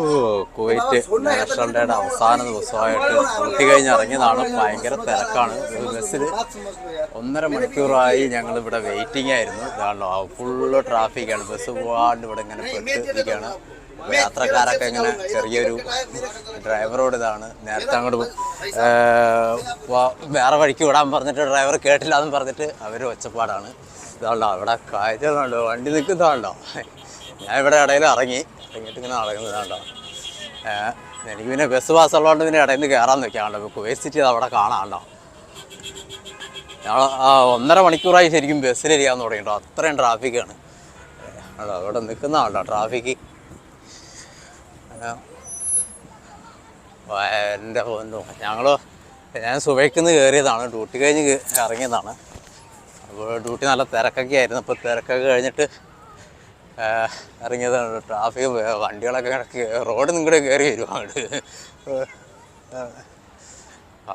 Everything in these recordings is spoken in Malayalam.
ഓ കുവൈറ്റ് നാഷണൽ ഡേയുടെ അവസാന ദിവസമായിട്ട് ഡ്യൂട്ടി കഴിഞ്ഞ് ഇറങ്ങിയതാണ്. ഭയങ്കര തിരക്കാണ്. ഒരു ബസ്സിൽ ഒന്നര മണിക്കൂറായി ഞങ്ങൾ ഇവിടെ വെയിറ്റിംഗ് ആയിരുന്നു. ഇതാണല്ലോ ഫുള്ള് ട്രാഫിക്കാണ് ബസ് പോകാണ്ട് ഇവിടെ ഇങ്ങനെ പെട്ട് ഇരിക്കുകയാണ് യാത്രക്കാരൊക്കെ ഇങ്ങനെ ചെറിയൊരു ഡ്രൈവറോട് ഇതാണ്. നേരത്തെ അങ്ങോട്ട് വേറെ വഴിക്ക് വിടാൻ പറഞ്ഞിട്ട് ഡ്രൈവർ കേട്ടില്ല എന്ന് പറഞ്ഞിട്ട് അവർ ഒച്ചപ്പാടാണ്. ഇതാണല്ലോ അവിടെ കാഴ്ച വണ്ടി നിൽക്കുന്നതാണല്ലോ. ഞാൻ ഇവിടെ ഇടയിൽ ഇറങ്ങി. ഇറങ്ങിയിട്ട് ഇങ്ങനെ നടക്കുന്നതാണ്ടോ എനിക്ക് പിന്നെ ബസ് പാസ് ഉള്ളതുകൊണ്ട് പിന്നെ ഇടയിൽ നിന്ന് കയറാൻ നിൽക്കാണ്ടോ കുവൈറ്റ് സിറ്റി അത് അവിടെ കാണാണ്ടോ ഞങ്ങൾ ഒന്നര മണിക്കൂറായി ശരിക്കും ബസ്സിൽ ബസ്സിലിരിക്കാൻ തുടങ്ങിട്ടോ അത്രയും ട്രാഫിക്കാണ് ആണോ. അവിടെ നിൽക്കുന്ന ആണ്ടോ ട്രാഫിക്ക് എന്റെ പൊന്നു. ഞങ്ങൾ ഞാൻ സുബൈക്കുന്ന് കയറിയതാണ് ഡ്യൂട്ടി കഴിഞ്ഞ് ഇറങ്ങിയതാണ്. അപ്പോൾ ഡ്യൂട്ടി നല്ല തിരക്കൊക്കെ ആയിരുന്നു. അപ്പോൾ തിരക്കൊക്കെ കഴിഞ്ഞിട്ട് ഇറങ്ങിയതാണ് ട്രാഫിക് വണ്ടികളൊക്കെ കിടക്ക് റോഡ് നിങ്ങളുടെ കയറി വരും അങ്ങോട്ട്.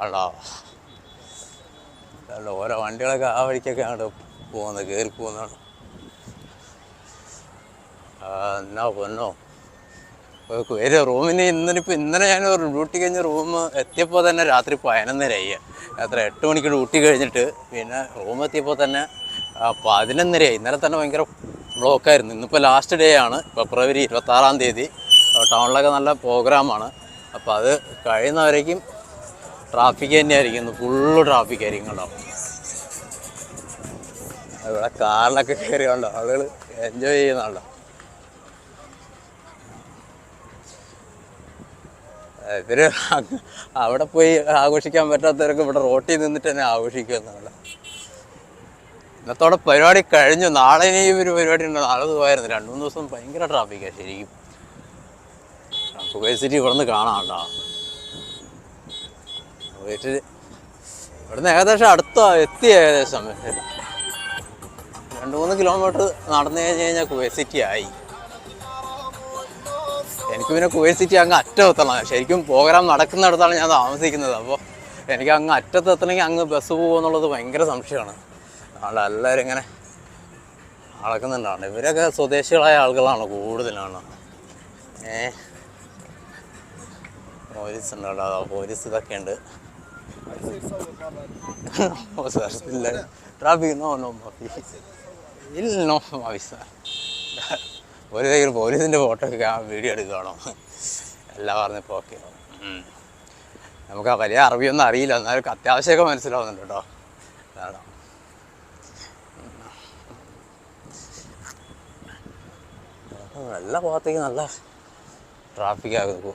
ആണോ ഓരോ വണ്ടികളൊക്കെ ആ വഴിക്കൊക്കെ അങ്ങോട്ട് പോകുന്നത് കയറി പോകുന്നതാണ്. എന്നാ പൊന്നോ? ഒരു റൂമിന് ഇന്നിപ്പോൾ ഇന്നലെ ഞാൻ ഒരു ഡ്യൂട്ടി കഴിഞ്ഞ റൂം എത്തിയപ്പോൾ തന്നെ രാത്രി പതിനൊന്നരയായി. രാത്രി എട്ട് മണിക്ക് ഡ്യൂട്ടി കഴിഞ്ഞിട്ട് പിന്നെ റൂം എത്തിയപ്പോൾ തന്നെ പതിനൊന്നരയായി. ഇന്നലെ തന്നെ ഭയങ്കര ബ്ലോക്കായിരുന്നു. ഇന്നിപ്പോൾ ലാസ്റ്റ് ഡേ ആണ്. ഫെബ്രുവരി ഇരുപത്താറാം തീയതി. ടൗണിലൊക്കെ നല്ല പ്രോഗ്രാമാണ് അപ്പോൾ അത് കഴിയുന്നവരേക്കും ട്രാഫിക് തന്നെയായിരിക്കും ഫുള്ള് ട്രാഫിക് ആയിരിക്കും കേട്ടോ ഇവിടെ കാറിലൊക്കെ കയറി കണ്ടോ? ആളുകൾ എൻജോയ് ചെയ്യുന്നുണ്ടോ ഇവർ അവിടെ പോയി ആഘോഷിക്കാൻ പറ്റാത്തവരൊക്കെ ഇവിടെ റോട്ടിൽ നിന്നിട്ട് തന്നെ ആഘോഷിക്കുമെന്നാണ് ഇന്നത്തോടെ പരിപാടി കഴിഞ്ഞു. നാളെ ഇനി ഒരു പരിപാടി ഉണ്ട്. നാളെ പോയായിരുന്നു. രണ്ട് മൂന്ന് ദിവസം ഭയങ്കര ട്രാഫിക്കാണ് ശരിക്കും. കുവൈറ്റ് സിറ്റി ഇവിടെ നിന്ന് കാണാം കേട്ടോ. ഇവിടുന്ന് ഏകദേശം അടുത്ത എത്തി ഏകദേശം. രണ്ട് മൂന്ന് കിലോമീറ്റർ നടന്നു കഴിഞ്ഞ് കഴിഞ്ഞാൽ കുവൈറ്റ് സിറ്റി ആയി. എനിക്ക് പിന്നെ കുവൈറ്റ് സിറ്റി അങ്ങ് അറ്റത്തെത്തണം. ശരിക്കും പ്രോഗ്രാം നടക്കുന്നിടത്താണ് ഞാൻ താമസിക്കുന്നത്. അപ്പോൾ എനിക്ക് അങ്ങ് അറ്റത്തെത്തണമെങ്കിൽ അങ്ങ് ബസ് പോകുമെന്നുള്ളത് ഭയങ്കര സംശയമാണ്. അതുകൊണ്ട് എല്ലാവരും ഇങ്ങനെ അളക്കുന്നുണ്ടാണ്. ഇവരൊക്കെ സ്വദേശികളായ ആളുകളാണ് കൂടുതലാണ്. ഏ? പോലീസ് ഉണ്ട് പോലീസ് ഇതൊക്കെ ഉണ്ട്. ഇല്ല. ട്രാഫിക് നോ നോ ഇല്ല നോ മാഫി സാർ ഒരു കയ്യിൽ പോലീസിന്റെ ഫോട്ടോ ഒക്കെ വീഡിയോ എടുക്കുകയാണോ? എല്ലാം പറഞ്ഞപ്പോൾ ഓക്കെ. നമുക്ക് ആ വലിയ അറബിയൊന്നും അറിയില്ല. എന്നാലും അത്യാവശ്യമൊക്കെ മനസ്സിലാവുന്നുണ്ട് കേട്ടോ. എല്ലാ ഭാഗത്തേക്ക് നല്ല ട്രാഫിക് ആകുന്നു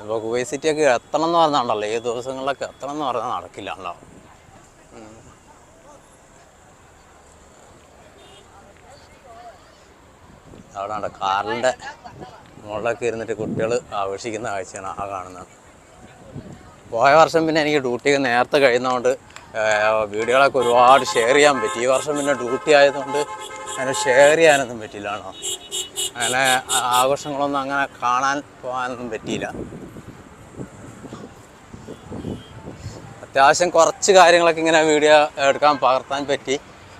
ഇപ്പോൾ കുവൈറ്റ് സിറ്റിയൊക്കെ എത്തണം എന്ന് പറഞ്ഞാണ്ടല്ലോ ഈ ദിവസങ്ങളിലൊക്കെ എത്തണം എന്ന് പറഞ്ഞാൽ നടക്കില്ലാണല്ലോ അവിടെ ഉണ്ട് കാറിന്റെ മുകളിലൊക്കെ ഇരുന്നിട്ട് കുട്ടികൾ ആഘോഷിക്കുന്ന കാഴ്ചയാണ് ആ കാണുന്നത്. പോയ വർഷം പിന്നെ എനിക്ക് ഡ്യൂട്ടിയൊക്കെ നേരത്തെ കഴിയുന്നതുകൊണ്ട് വീഡിയോകളൊക്കെ ഒരുപാട് ഷെയർ ചെയ്യാൻ പറ്റി. ഈ വർഷം പിന്നെ ഡ്യൂട്ടി ആയതുകൊണ്ട് അങ്ങനെ ഷെയർ ചെയ്യാനൊന്നും പറ്റില്ലാണോ അങ്ങനെ ആഘോഷങ്ങളൊന്നും അങ്ങനെ കാണാൻ പോകാനൊന്നും പറ്റിയില്ല. അത്യാവശ്യം കുറച്ച് കാര്യങ്ങളൊക്കെ ഇങ്ങനെ വീഡിയോ എടുക്കാൻ പകർത്താൻ പറ്റി.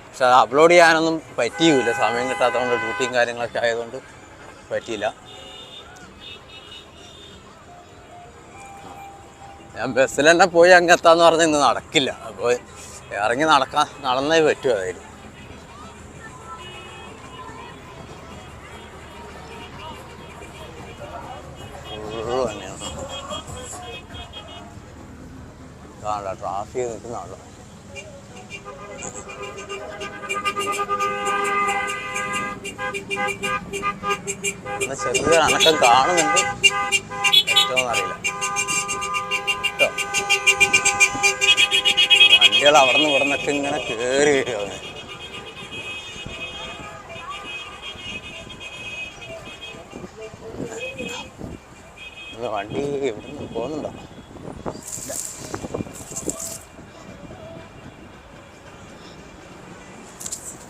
പക്ഷെ അത് അപ്ലോഡ് ചെയ്യാനൊന്നും പറ്റിയില്ല. സമയം കിട്ടാത്തതുകൊണ്ട് ഡ്യൂട്ടിയും കാര്യങ്ങളൊക്കെ ആയതുകൊണ്ട് പറ്റിയില്ല. ഞാൻ ബസ്സിൽ തന്നെ പോയി അങ്ങെത്താന്ന് പറഞ്ഞാൽ ഇന്ന് നടക്കില്ല. അപ്പോൾ ഇറങ്ങി നടക്കാൻ നടന്നേ പറ്റുമോ അതായത്. ഫുള്ള് തന്നെയാണ് കാണല ട്രാഫിക് നിൽക്കുന്നാണല്ലോ എന്നാ ചെറിയൊരു അനക്കം കാണുന്നുണ്ട്. ഏറ്റവും അറിയില്ല. കേട്ടോ? വണ്ടികൾ അവിടെ നിന്ന് ഇവിടെ നിന്നൊക്കെ ഇങ്ങനെ കയറി വരുവാണ്. വണ്ടി ഇവിടെ നിന്ന് പോകുന്നുണ്ടോ.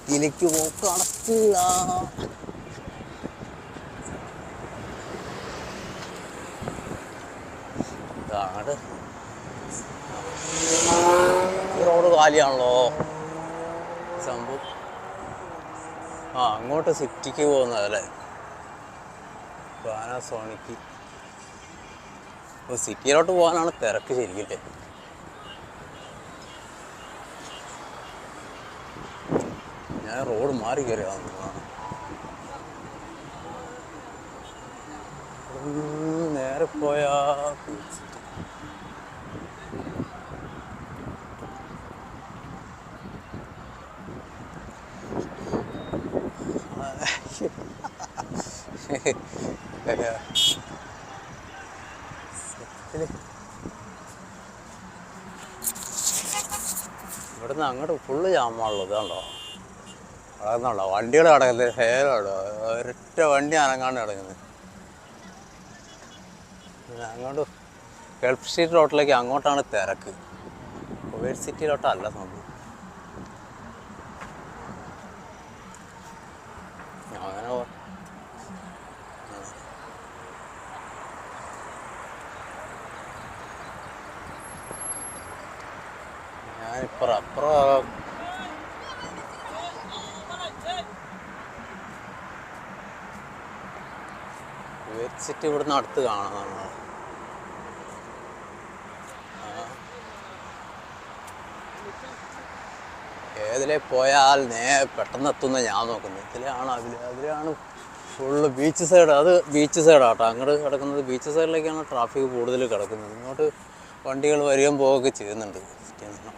ഇതിലേക്ക് പോക്ക് ഇതാണ്. റോഡ് കാലിയാണല്ലോ. സംഭവം. ആ അങ്ങോട്ട് സിറ്റിക്ക് പോകുന്നതല്ലേ? പാനാസോണിക്ക്. ഇപ്പോൾ സിറ്റിയിലോട്ട് പോകാനാണ് തിരക്ക് ശരിക്കില്ലേ ഞാൻ റോഡ് മാറി കയറിയതാണ് നേരെ പോയാ ഇവിടുന്ന് അങ്ങോട്ട് ഫുള്ള് ജാമാണുള്ളത് ഇതാണല്ലോ കിടക്കുന്നുണ്ടോ വണ്ടികൾ കിടക്കുന്നത് ഹേലോടോ ഒരൊറ്റ വണ്ടി അനങ്ങാണ്ട് കിടക്കുന്നത് പിന്നെ അങ്ങോട്ട് ഗൾഫ് സ്ട്രീറ്റ് റോട്ടിലേക്ക് അങ്ങോട്ടാണ് തിരക്ക്. കുവൈറ്റ് സിറ്റിയിലോട്ടല്ല സംഭവം. സിറ്റി ഇവിടുന്ന് അടുത്ത് കാണാനാണ് ഏതിലെ പോയാൽ നേ പെട്ടെന്ന് എത്തുന്ന ഞാൻ നോക്കുന്നത് ഇതിലാണ് അതിൽ അതിലാണ് ഫുള്ള് ബീച്ച് സൈഡ് അത് ബീച്ച് സൈഡാട്ടോ അങ്ങോട്ട് കിടക്കുന്നത് ബീച്ച് സൈഡിലേക്കാണ് ട്രാഫിക് കൂടുതൽ കിടക്കുന്നത്. ഇങ്ങോട്ട് വണ്ടികൾ വരികയും പോവുകയൊക്കെ ചെയ്യുന്നുണ്ട് സിറ്റിയിൽ നിന്ന്.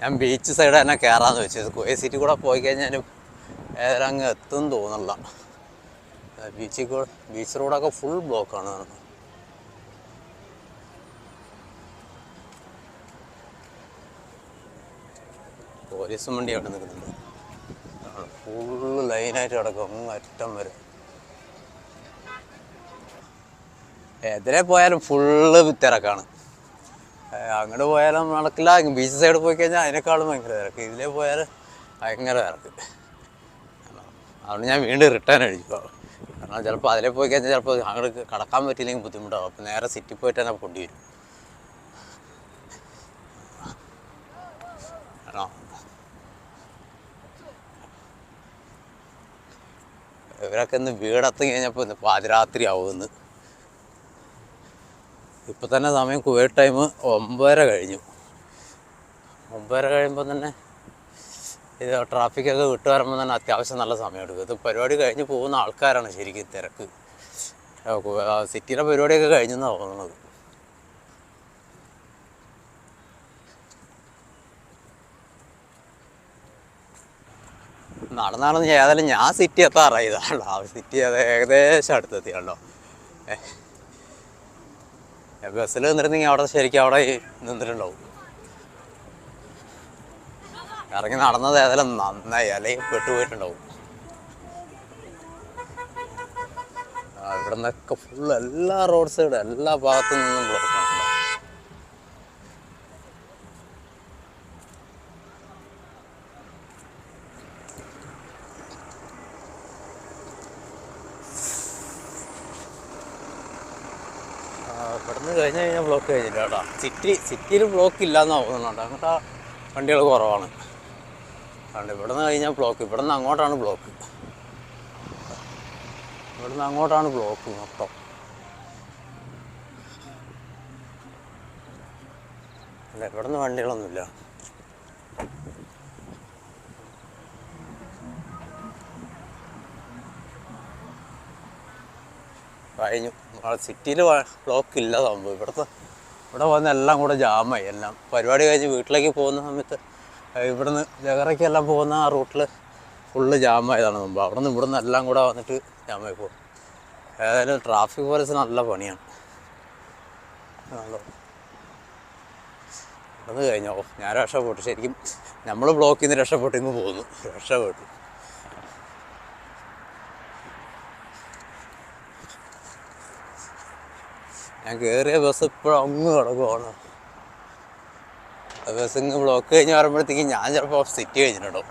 ഞാൻ ബീച്ച് സൈഡ് തന്നെ കയറാന്ന് വെച്ചത് കുവൈ സിറ്റി കൂടെ പോയി കഴിഞ്ഞാൽ ഏതായാലും അങ്ങ് എത്തും തോന്നില്ല ബീച്ചിൽ കൂടെ ബീച്ച് റോഡൊക്കെ ഫുൾ ബ്ലോക്കാണ് പോലീസും വണ്ടി അവിടെ നിൽക്കുന്നുണ്ട്. ഫുള്ള് ലൈനായിട്ട് കിടക്കും. അറ്റം വരെ. എതിരെ പോയാലും ഫുള്ള് തിരക്കാണ്. അങ്ങോട്ട് പോയാലും നടക്കില്ല. ബീച്ച് സൈഡ് പോയി കഴിഞ്ഞാൽ അതിനേക്കാളും ഭയങ്കര തിരക്ക്. ഇതിലേ പോയാൽ ഭയങ്കര തിരക്ക്. അതുകൊണ്ട് ഞാൻ വീണ്ടും റിട്ടേൺ അടിച്ചു കാരണം ചിലപ്പോൾ അതിലേ പോയി കഴിഞ്ഞാൽ ചിലപ്പോൾ അങ്ങോട്ട് കടക്കാൻ പറ്റിയില്ലെങ്കിൽ ബുദ്ധിമുട്ടാവും. അപ്പോൾ നേരെ സിറ്റി പോയിട്ട് തന്നെ കൊണ്ടുവരും. ആണോ? ഇവരൊക്കെ ഇന്ന് വീടെത്തി കഴിഞ്ഞപ്പോൾ ഇന്ന് പാതിരാത്രി ആവുമെന്ന് ഇപ്പം തന്നെ സമയം കുവൈറ്റ് ടൈം ഒമ്പതര കഴിഞ്ഞു. ഒമ്പതര കഴിയുമ്പോൾ തന്നെ ഇത് ട്രാഫിക്കൊക്കെ വിട്ട് വരുമ്പോൾ തന്നെ അത്യാവശ്യം നല്ല സമയം എടുക്കും. ഇത് പരിപാടി കഴിഞ്ഞ് പോകുന്ന ആൾക്കാരാണ് ശരിക്കും തിരക്ക്. സിറ്റിയിലെ പരിപാടിയൊക്കെ കഴിഞ്ഞെന്നാണ് തോന്നുന്നത്. നടന്നാണെന്ന് ഏതായാലും ഞാൻ സിറ്റി എത്താറായി. ഇതാണല്ലോ ആ സിറ്റി അത് ഏകദേശം അടുത്തെത്തിയാണല്ലോ ബസ്സിൽ നിന്നിരുന്നെങ്കിൽ അവിടെ ശരിക്കും അവിടെ നിന്നിട്ടുണ്ടാവും. ഇറങ്ങി നടന്നത് ഏതായാലും നന്നായി. അല്ലെങ്കിൽ പെട്ടുപോയിട്ടുണ്ടാവും. ഇവിടെ നിന്നൊക്കെ ഫുള്ള് എല്ലാ റോഡ് സൈഡ് എല്ലാ ഭാഗത്തു നിന്നും ബ്ലോക്ക് ആണ് ആ, ഇവിടുന്ന് കഴിഞ്ഞ് കഴിഞ്ഞാൽ ബ്ലോക്ക് കഴിഞ്ഞില്ല കേട്ടോ സിറ്റി സിറ്റിയിൽ ബ്ലോക്ക് ഇല്ലയെന്ന് തോന്നുന്നുണ്ട് അങ്ങോട്ട് വണ്ടികൾ കുറവാണ്. അതുകൊണ്ട് ഇവിടെ നിന്ന് കഴിഞ്ഞാൽ ബ്ലോക്ക്. ഇവിടെ നിന്ന് അങ്ങോട്ടാണ് ബ്ലോക്ക്. ഇവിടെ നിന്ന് അങ്ങോട്ടാണ് ബ്ലോക്ക് മൊത്തം. അല്ല ഇവിടെ നിന്ന് വണ്ടികളൊന്നുമില്ല. കഴിഞ്ഞു. സിറ്റിയിൽ ബ്ലോക്ക് ഇല്ല സംഭവം ഇവിടുത്തെ ഇവിടെ വന്ന് എല്ലാം കൂടെ ജാമായി. എല്ലാം പരിപാടി കഴിച്ച് വീട്ടിലേക്ക് പോകുന്ന സമയത്ത് ഇവിടുന്ന് ജഗറയ്ക്കെല്ലാം പോകുന്ന ആ റൂട്ടിൽ ഫുള്ള് ജാമായതാണ് മുമ്പ്. അവിടെ നിന്ന് ഇവിടുന്ന് എല്ലാം കൂടെ വന്നിട്ട് ജാമായി പോകും. ഏതായാലും ട്രാഫിക് പോലീസ് നല്ല പണിയാണ്. അത് കഴിഞ്ഞോ ഞാൻ രക്ഷപ്പെട്ടു. ശരിക്കും നമ്മൾ ബ്ലോക്കിൽ നിന്ന് രക്ഷപ്പെട്ടു ഇങ്ങ് പോകുന്നു രക്ഷപ്പെട്ടു. ഞാൻ കയറിയ ബസ് ഇപ്പോഴും അങ്ങ് കിടക്കുവാണ്. ബസ് ഇങ്ങ് ബ്ലോക്ക് കഴിഞ്ഞ് പറയുമ്പോഴത്തേക്കും ഞാൻ ചിലപ്പോൾ സിറ്റി കഴിഞ്ഞിട്ടുണ്ടോ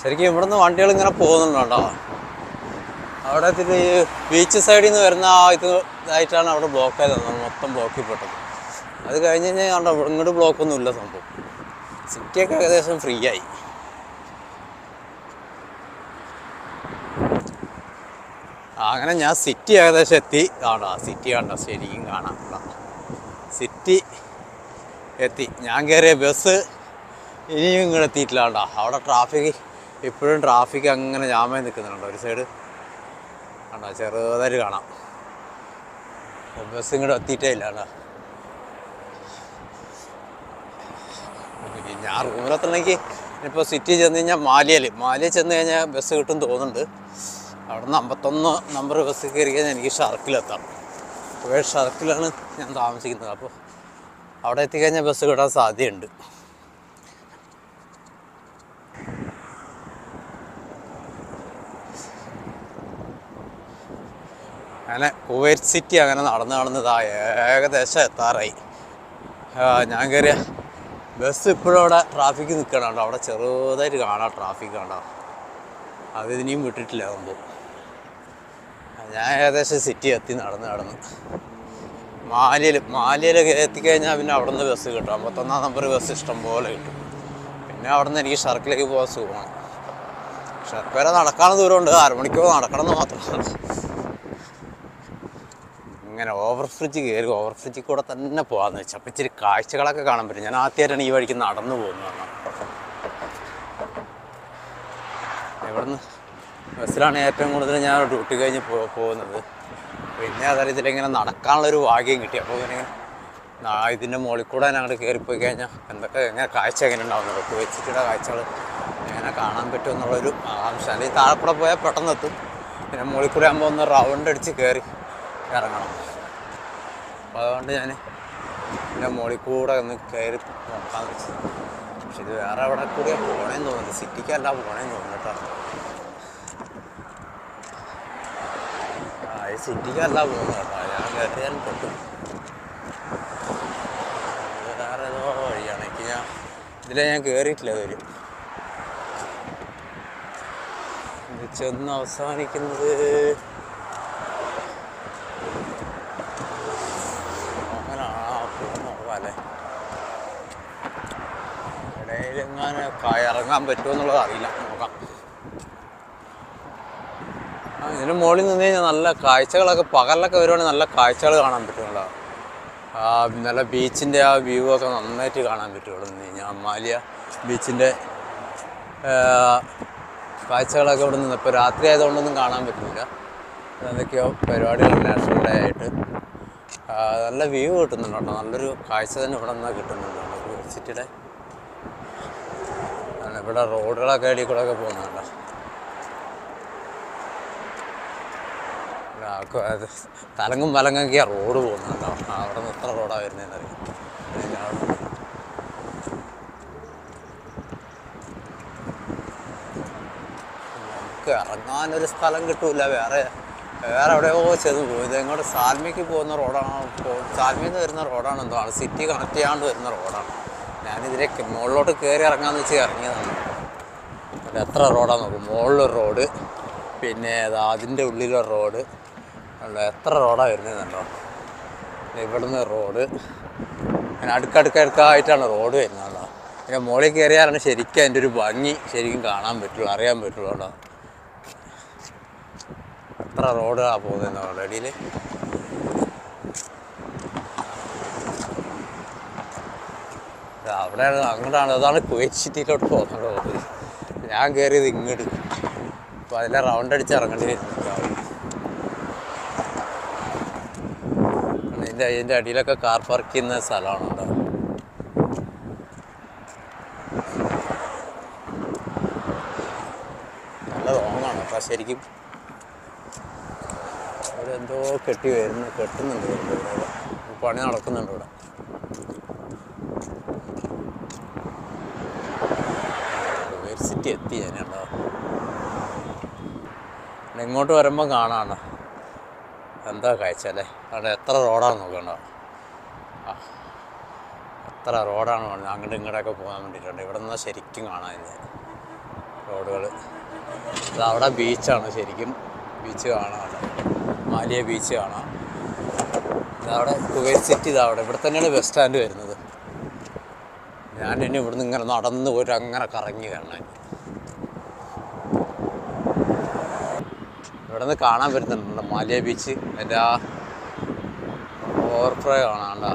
ശരിക്കും ഇവിടുന്ന് വണ്ടികൾ ഇങ്ങനെ പോകുന്നുണ്ടോ? അവിടെ ഈ ബീച്ച് സൈഡിൽ നിന്ന് വരുന്ന ആ ഇത് ഇതായിട്ടാണ് അവിടെ ബ്ലോക്ക് ആയത്. മൊത്തം ബ്ലോക്കിൽ പെട്ടത്. അത് കഴിഞ്ഞ് കഴിഞ്ഞാൽ ഇവിടെ ഇങ്ങോട്ട് ബ്ലോക്കൊന്നും ഇല്ല സംഭവം. സിറ്റിയൊക്കെ ഏകദേശം ഫ്രീ ആയി. അങ്ങനെ ഞാൻ സിറ്റി ഏകദേശം എത്തി. കാണാം സിറ്റി കണ്ടോ ശരിക്കും കാണാം. സിറ്റി എത്തി. ഞാൻ കയറിയ ബസ് ഇനിയും ഇങ്ങോട്ട് എത്തിയിട്ടില്ല കേട്ടോ അവിടെ ട്രാഫിക് ഇപ്പോഴും ട്രാഫിക് അങ്ങനെ ജാമായി നിൽക്കുന്നുണ്ടോ. ഒരു സൈഡ് കണ്ടോ ചെറുതായിട്ട് കാണാം. ബസ് ഇങ്ങോട്ട് എത്തിയിട്ടേ ഇല്ല കേട്ടോ. ഞാൻ റൂമിലെത്തണമെങ്കിൽ ഇപ്പോൾ സിറ്റി ചെന്ന് കഴിഞ്ഞാൽ മാലിയൽ മാലിയിൽ ചെന്ന് കഴിഞ്ഞാൽ ബസ് കിട്ടും തോന്നുന്നുണ്ട്. അവിടെ നിന്ന് അമ്പത്തൊന്ന് നമ്പർ ബസ് കയറി കഴിഞ്ഞാൽ എനിക്ക് ഷർക്കിലെത്താം അപ്പോൾ ഷർക്കിലാണ് ഞാൻ താമസിക്കുന്നത്. അപ്പോൾ അവിടെ എത്തിക്കഴിഞ്ഞാൽ ബസ് കിട്ടാൻ സാധ്യതയുണ്ട്. അങ്ങനെ കുവൈറ്റ് സിറ്റി അങ്ങനെ നടന്ന് നടന്നതാ ഏകദേശം എത്താറായി. ഞാൻ കയറിയ ബസ് ഇപ്പോഴും അവിടെ ട്രാഫിക്ക് നിൽക്കണം കേട്ടോ അവിടെ ചെറുതായിട്ട് കാണാം ട്രാഫിക് കാണാം അത് ഇതിനെയും വിട്ടിട്ടില്ല ആകുമ്പോൾ ഞാൻ ഏകദേശം സിറ്റി എത്തി നടന്ന് നടന്ന്. മാലിയിൽ മാലിയിലൊക്കെ എത്തിക്കഴിഞ്ഞാൽ പിന്നെ അവിടെ നിന്ന് ബസ് കിട്ടും. അമ്പത്തൊന്നാം നമ്പർ ബസ് ഇഷ്ടം പോലെ കിട്ടും. പിന്നെ അവിടെ നിന്ന് എനിക്ക് ഷർക്കിലേക്ക് പോകാൻ സുഖമാണ്. ഷർക്ക് വരെ നടക്കാനുള്ള ദൂരമുണ്ട്. അരമണിക്കൂർ നടക്കണം എന്ന് മാത്രമാണ് ഇങ്ങനെ ഓവർ ഫ്രിഡ്ജ് കയറി ഓവർ ഫ്രിഡ്ജിൽ കൂടെ തന്നെ പോകാമെന്ന് വെച്ചാൽ അപ്പോൾ ഇച്ചിരി കാഴ്ചകളൊക്കെ കാണാൻ പറ്റും. ഞാൻ ആദ്യമായിട്ടാണ് ഈ വഴിക്ക് നടന്നു പോകുന്നതാണ് ഇവിടുന്ന് ബസ്സിലാണ് ഏറ്റവും കൂടുതൽ ഞാൻ ഡ്യൂട്ടി കഴിഞ്ഞ് പോകുന്നത്. പിന്നെ അതായത് ഇതിലിങ്ങനെ നടക്കാനുള്ളൊരു ഭാഗ്യം കിട്ടി. അപ്പോൾ ഇങ്ങനെ ഇതിന്റെ മുകളിൽ കൂടെ ഞങ്ങൾ കയറിപ്പോയി കഴിഞ്ഞാൽ എന്തൊക്കെ എങ്ങനെ കാഴ്ച എങ്ങനെ ഉണ്ടാവുന്നത്? ഒക്കെ വെച്ചിട്ടുള്ള കാഴ്ചകൾ എങ്ങനെ കാണാൻ പറ്റും എന്നുള്ളൊരു ആകാംക്ഷ അല്ലെങ്കിൽ താഴെപ്പുറം പോയാൽ പെട്ടെന്ന് എത്തും പിന്നെ മുകളിൽ കൂടെ ആകുമ്പോൾ ഒന്ന് റൗണ്ട് അടിച്ച് കയറി. ഇറങ്ങണം. അപ്പോൾ അതുകൊണ്ട് ഞാൻ എന്റെ മുകളിൽ കൂടെ ഒന്ന് കയറി നോക്കാൻ വെച്ചു. പക്ഷെ ഇത് വേറെ എവിടെ കൂടെ പോകണേന്ന് തോന്നുന്നു. സിറ്റിക്കല്ല പോകണേന്ന് തോന്നുന്നു കേട്ടോ. ആ ഈ സിറ്റിക്കല്ല പോകുന്നു കേട്ടോ. ഞാൻ കയറിയാൽ പെട്ടു. ഇത് വേറെ ഏതോ വഴിയാണ്. എനിക്ക് ഞാൻ ഇതിലെ ഞാൻ കയറിയിട്ടില്ല ഇത് ചെന്ന് അവസാനിക്കുന്നത് ഇറങ്ങാൻ പറ്റുമോ എന്നുള്ളത് അറിയില്ല. നോക്കാം. ഇതിന് മുകളിൽ നിന്ന് കഴിഞ്ഞാൽ നല്ല കാഴ്ചകളൊക്കെ പകലൊക്കെ വരുവാണെങ്കിൽ നല്ല കാഴ്ചകൾ കാണാൻ ആ നല്ല ബീച്ചിന്റെ ആ വ്യൂ ഒക്കെ നന്നായിട്ട് കാണാൻ പറ്റുള്ളൂ നിന്ന് കഴിഞ്ഞാൽ? അമ്മാലിയ ബീച്ചിന്റെ കാഴ്ചകളൊക്കെ ഇവിടെ നിന്ന് ഇപ്പോൾ രാത്രി ആയതുകൊണ്ടൊന്നും കാണാൻ പറ്റില്ല എന്തൊക്കെയോ പരിപാടികൾ നാഷണൽ ഡേ ആയിട്ട്. നല്ല വ്യൂ കിട്ടുന്നുണ്ട് കേട്ടോ. നല്ലൊരു കാഴ്ച തന്നെ ഇവിടെ നിന്ന് കിട്ടുന്നുണ്ട് സിറ്റിയുടെ ഇവിടെ റോഡുകളൊക്കെ ഇടയിൽ കൂടെ ഒക്കെ പോകുന്നുണ്ടോ തലങ്ങും മലങ്ങൊക്കെയാ റോഡ് പോകുന്നുണ്ടോ അവിടെ നിന്ന് എത്ര റോഡാണ് വരുന്നതെന്ന് അറിയാം നമുക്ക് ഇറങ്ങാനൊരു സ്ഥലം കിട്ടൂല. വേറെ വേറെ എവിടെയോ ചെന്ന് പോയി. ഇതെങ്ങോട്ട് സാൽമിക്ക് പോകുന്ന റോഡാണോ? സാൽമിന്ന് നിന്ന് വരുന്ന റോഡാണ് എന്തോ ആണ് സിറ്റി കണക്ട് ചെയ്യാണ്ട് വരുന്ന റോഡാണ്? ഞാനിതിലേക്ക് മുകളിലോട്ട് കയറി ഇറങ്ങാന്ന് വെച്ച് ഇറങ്ങിയതാണ്. എത്ര റോഡാണ് നോക്കും മുകളിലൊരു റോഡ് പിന്നെ അതിന്റെ ഉള്ളിലൊരു റോഡ്. അല്ല എത്ര റോഡാണ് വരുന്നതെന്നുണ്ടോ ഇവിടുന്ന് റോഡ്. അങ്ങനെ അടുക്കടുക്കടുക്കായിട്ടാണ് റോഡ് വരുന്നത് കേട്ടോ പിന്നെ മുകളിൽ കയറിയാലാണ് ശരിക്കും അതിന്റെ ഒരു ഭംഗി ശരിക്കും കാണാൻ പറ്റുള്ളൂ അറിയാൻ പറ്റുള്ളൂ കേട്ടോ എത്ര റോഡാണ് പോകുന്നത് ഓൾറെഡിയിൽ അവിടെയാണ് അങ്ങോട്ടാണ് അതാണ് കുവൈറ്റ് സിറ്റിയിലോട്ട് പോകുന്നത് ഞാൻ കയറിയത് ഇങ്ങോട്ട് അപ്പോൾ അതിലെ റൗണ്ട് അടിച്ച് ഇറങ്ങേണ്ടി ഇതിന്റെ അതിന്റെ അടിയിലൊക്കെ കാർ പാർക്ക് ചെയ്യുന്ന സ്ഥലമാണ് നല്ല ലോങ്ങാണ് അപ്പം ശരിക്കും ഇവിടെ എന്തോ കെട്ടി വരുന്നു. കെട്ടുന്നുണ്ട്. പണി നടക്കുന്നുണ്ട് ഇവിടെ. യൂണിവേഴ്സിറ്റി എത്തി ഞാനുണ്ടോ ഇങ്ങോട്ട് വരുമ്പോൾ കാണാണ്. എന്താ കാഴ്ച അല്ലേ അവിടെ എത്ര റോഡാണ് നോക്കണ്ടോ? എത്ര റോഡാണ് പറഞ്ഞത് അങ്ങോട്ടും ഇങ്ങോട്ടൊക്കെ പോകാൻ വേണ്ടിയിട്ടുണ്ട്. ഇവിടെ നിന്നാൽ ശരിക്കും കാണാൻ റോഡുകൾ അവിടെ ബീച്ചാണ് ശരിക്കും. ബീച്ച് കാണാം മാലിയ ബീച്ച് കാണാം. ഇതവിടെ കുവൈറ്റ് സിറ്റി ഇതവിടെ ഇവിടെ തന്നെയാണ് ബസ് സ്റ്റാൻഡ് വരുന്നത്. ഞാൻ ഇനി ഇവിടുന്ന് ഇങ്ങനെ നടന്ന് പോയിട്ട് അങ്ങനെ കറങ്ങി കാണാൻ ഇവിടെ നിന്ന് കാണാൻ പറ്റുന്നുണ്ട്. മാലിയ ബീച്ച് അതിന്റെ ആ ഓവർഫ്ലോ കാണാണ്ട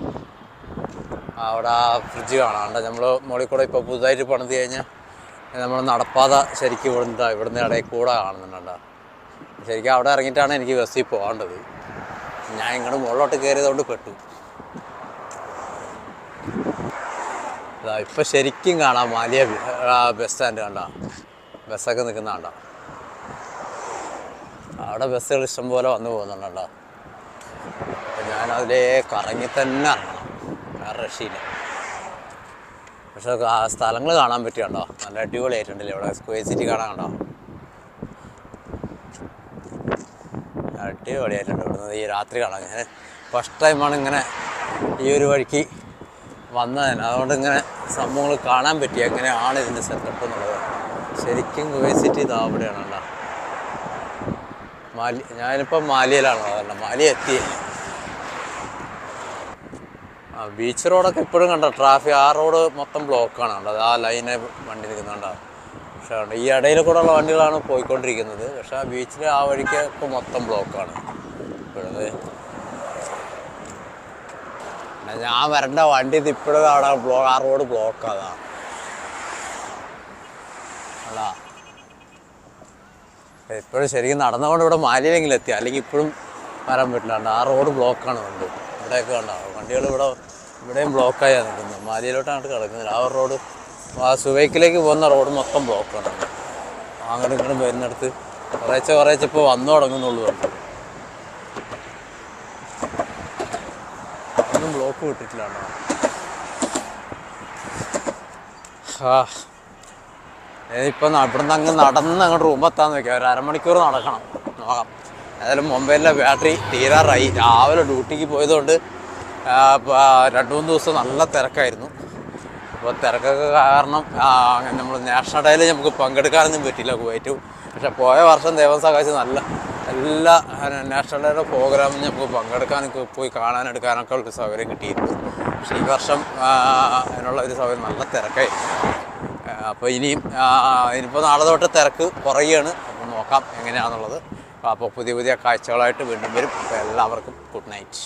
അവിടെ ആ ഫ്രിഡ്ജ് കാണാണ്ട നമ്മൾ മുകളിൽ കൂടെ ഇപ്പോൾ പുതുതായിട്ട് പണിത് കഴിഞ്ഞാൽ നമ്മൾ നടപ്പാത ശരിക്കും ഇവിടുന്ന് ഇവിടുന്ന് ഇടയിൽ കൂടെ കാണുന്നുണ്ട്. ശരിക്കും അവിടെ ഇറങ്ങിയിട്ടാണ് എനിക്ക് ബസ്സിൽ പോകേണ്ടത്. ഞാൻ ഇങ്ങോട്ട് മുകളിലോട്ട് കയറിയതുകൊണ്ട് പെട്ടു. ഇപ്പം ശരിക്കും കാണാം മാലിയ ബസ് സ്റ്റാൻഡ് കണ്ട. ബസ്സൊക്കെ നിൽക്കുന്ന കണ്ട. അവിടെ ബസ്സുകൾ ഇഷ്ടംപോലെ വന്നു പോകുന്നുണ്ടല്ലോ. അതിലേ കറങ്ങി തന്നെ ഇറങ്ങണം. വേറെ രക്ഷയില്ല പക്ഷെ ആ സ്ഥലങ്ങൾ കാണാൻ പറ്റിയുണ്ടോ? നല്ല അടിപൊളിയായിട്ടുണ്ടല്ലേ ഇവിടെ. സ്ക്വയർ സിറ്റി കാണാൻ കണ്ടോ? അടിപൊളിയായിട്ടുണ്ട് ഇവിടുന്ന്. ഈ രാത്രി കാണാൻ. ഞാൻ ഫസ്റ്റ് ടൈമാണ് ഇങ്ങനെ ഈ ഒരു വഴിക്ക് വന്നതിന് അതുകൊണ്ട് ഇങ്ങനെ സംഭവങ്ങൾ കാണാൻ പറ്റി. എങ്ങനെയാണ് ഇതിന്റെ സെറ്റപ്പ് എന്നുള്ളത്. ശരിക്കും കുവൈറ്റ് സിറ്റി ഇതാ മാലി ഞാനിപ്പോൾ മാലിയയിലാണ് സാധാരണ മാലി എത്തി. ആ ബീച്ച് റോഡൊക്കെ ഇപ്പോഴും കണ്ട? ട്രാഫിക് ആ റോഡ് മൊത്തം ബ്ലോക്കാണ് കണ്ടത് ആ ലൈനെ വണ്ടി നിൽക്കുന്നുണ്ടാവും പക്ഷേ ഈ ഇടയിൽ കൂടെ ഉള്ള വണ്ടികളാണ് പോയിക്കൊണ്ടിരിക്കുന്നത്. പക്ഷേ ആ ബീച്ചിൽ ആ വഴിക്ക് ഇപ്പോൾ മൊത്തം ബ്ലോക്കാണ് ഇപ്പോഴത് ഞാൻ വരേണ്ട വണ്ടി ഇത് ഇപ്പോഴും അവിടെ ബ്ലോ ആ റോഡ് ബ്ലോക്ക് അതാ. ഇപ്പോഴും ശരിക്കും നടന്നുകൊണ്ട് ഇവിടെ മാലിയിലെങ്കിലും എത്തി അല്ലെങ്കിൽ ഇപ്പോഴും വരാൻ പറ്റില്ല ആ റോഡ് ബ്ലോക്കാണ് ഉണ്ട് ഇവിടെയൊക്കെ ഉണ്ടാവും വണ്ടികൾ ഇവിടെ ഇവിടെയും ബ്ലോക്കായി നിൽക്കുന്നത് മാലിയിലോട്ടാണ് കിടക്കുന്നത്. ആ റോഡ് ആ സുവൈക്കിലേക്ക് പോകുന്ന റോഡ് മൊത്തം ബ്ലോക്കാണ്. അങ്ങനെ ഇങ്ങോട്ടും വരുന്നിടത്ത് കുറേശ്ശെ കുറേശ്ശെ ഇപ്പോൾ വന്നു തുടങ്ങുന്നുള്ളൂ ഒന്നും ബ്ലോക്ക് വിട്ടിട്ടില്ല ആ ഇപ്പം ഇവിടുന്ന് അങ്ങ് നടന്ന് അങ്ങോട്ട് റൂം റൂമെത്താന്ന് വെക്കാം ഒരു അരമണിക്കൂർ നടക്കണം. നോക്കാം. ഏതായാലും മൊബൈലിന്റെ ബാറ്ററി തീരാറായി. രാവിലെ ഡ്യൂട്ടിക്ക് പോയതുകൊണ്ട് രണ്ട് മൂന്ന് ദിവസം നല്ല തിരക്കായിരുന്നു. അപ്പോൾ തിരക്കൊക്കെ കാരണം നമ്മൾ നാഷണൽ ഡേയിൽ നമുക്ക് പങ്കെടുക്കാനൊന്നും പറ്റില്ല കുവൈറ്റ്. പക്ഷെ പോയ വർഷം ദേവം സഹായിച്ച് നല്ല എല്ലാ നാഷണൽ ഡേയുടെ പ്രോഗ്രാമിൽ നമുക്ക് പങ്കെടുക്കാനൊക്കെ പോയി കാണാനെടുക്കാനൊക്കെ ഉള്ളൊരു സൗകര്യം കിട്ടിയിരുന്നു. പക്ഷേ ഈ വർഷം അതിനുള്ള ഒരു സൗകര്യം നല്ല തിരക്കായിരുന്നു അപ്പോൾ ഇനിയും ഇനിയിപ്പോൾ നാളെ തൊട്ട് തിരക്ക് കുറയുകയാണ്. അപ്പോൾ നോക്കാം എങ്ങനെയാണെന്നുള്ളത്. അപ്പോൾ പുതിയ പുതിയ കാഴ്ചകളായിട്ട് വീണ്ടും വരും. അപ്പോൾ എല്ലാവർക്കും ഗുഡ് നൈറ്റ്.